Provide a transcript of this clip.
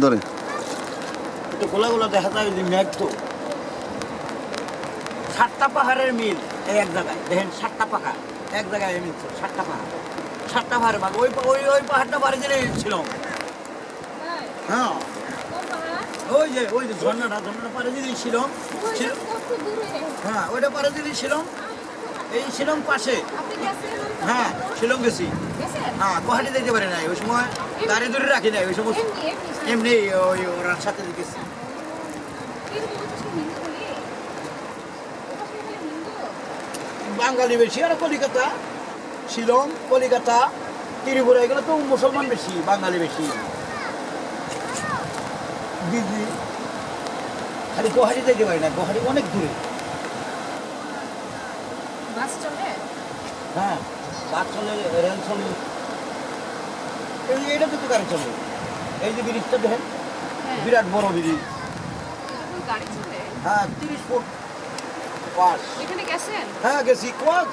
ধরে একটু গোলা গোলা দেখা যায় তো। সাতটা পাহাড়ের মিল এক জায়গায়। দেখেন সাতটা পাহাড়। এক জায়গায় মিলছে সাতটা পাহাড়। সাতটা পাহাড়ের ভাগ। ওই ওই ওই পাহাড়টা বাড়ি দিলে ছিল। হ্যাঁ। ওই যে ওই যে ঝর্ণাটা ঝর্ণাটা পাড়ে দিলেই ছিল। ছিল- হ্যাঁ ওইটা পাড়ে দিলেই ছিল। এই শিলং পাশে। হ্যাঁ শিলং গেছি। হ্যাঁ গুয়াহাটি যেতে পারি নাই। ওই সময় গাড়ি ধরে রাখি নাই ওই সময় এমনি ওই ওরার সাথে গেছি। বাঙালি বেশি আর কলিকাতা শিলং কলিকাতা ত্রিপুরা এগুলো তো মুসলমান বেশি বাঙালি বেশি। দিল্লি খালি গুয়াহাটি যেতে পারি না গুয়াহাটি অনেক দূরে। বাস চলে? হ্যাঁ বাস চলে রেল চলে। এই এটা তো গাড়ি চলে। এই যে ব্রিজটা দেখেন হ্যাঁ। বিরাট বড় ব্রিজ। গাড়ি চলে? হ্যাঁ তিরিশ ফুট পাস এখানে গেছেন? হ্যাঁ গেছি। কত